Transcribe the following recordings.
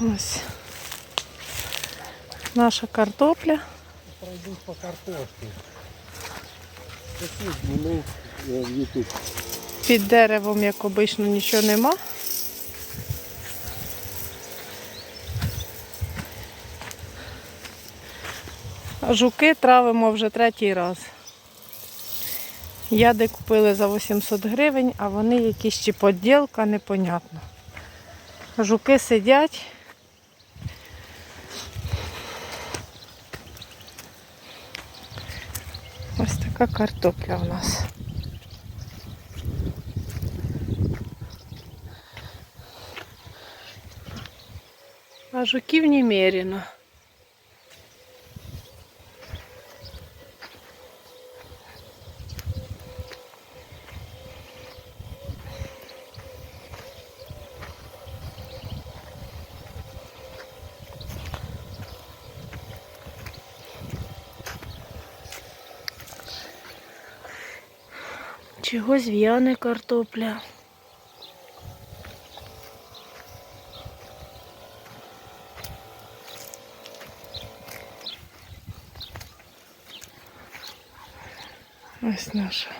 Ось. Наша картопля. Пройдусь по картошці. Е, в Ютуб. Під деревом, як обично, нічого нема. Жуки травимо вже третій раз. Яди купили за 800 гривень, а вони якісь чи поділка, непонятно. Жуки сидять. Така картопля у нас. А жуків немерено. Чогось в'яне картопля. Ось наша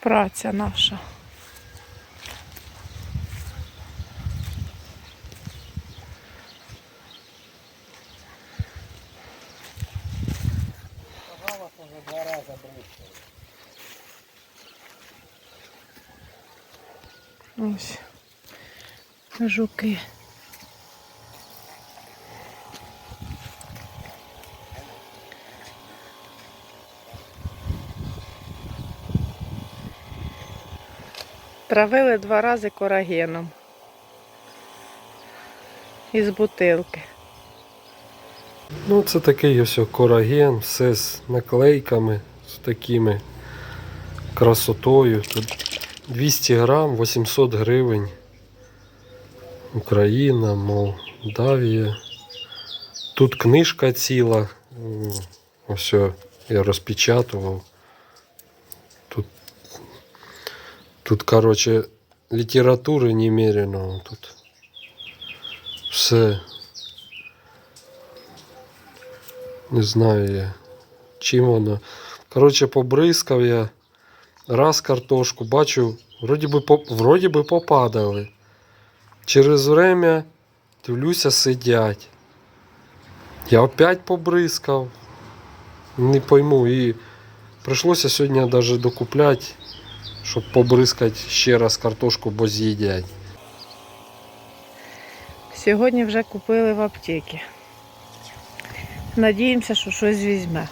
праця наша. Казала, що вже два рази бризкали. Ось жуки. Травили два рази корагеном. Із бутилки. Ну, це такий ось кораген, все з наклейками, з такими красотою. Тут 200 грам, 800 гривень. Україна, Молдавія. Тут книжка ціла. Ось я розпечатував. Тут, тут коротше, літератури немерено. Тут все. Не знаю я, чим воно. Коротше, побризкав я раз картошку, бачу, вроді би, вроді би попадали. Через время дивлюся, сидять. Я опять побризкав. Не пойму. І прийшлося сьогодні навіть докупляти, щоб побризкати ще раз картошку, бо з'їдять. Сьогодні вже купили в аптеці. Надіємося, що щось візьме.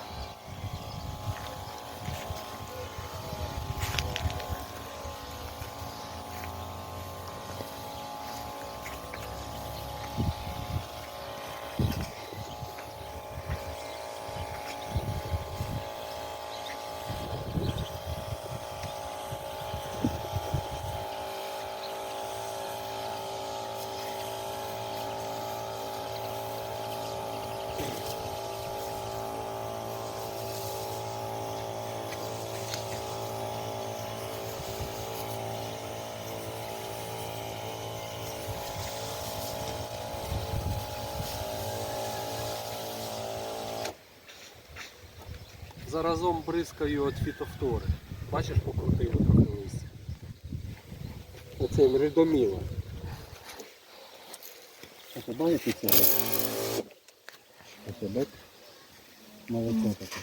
Заразом бризкаю від фітофтори. Бачиш, покрутило трохи листя. Оцим ридомілом. Ось бачите цього? Ось бачите? Молоко таке.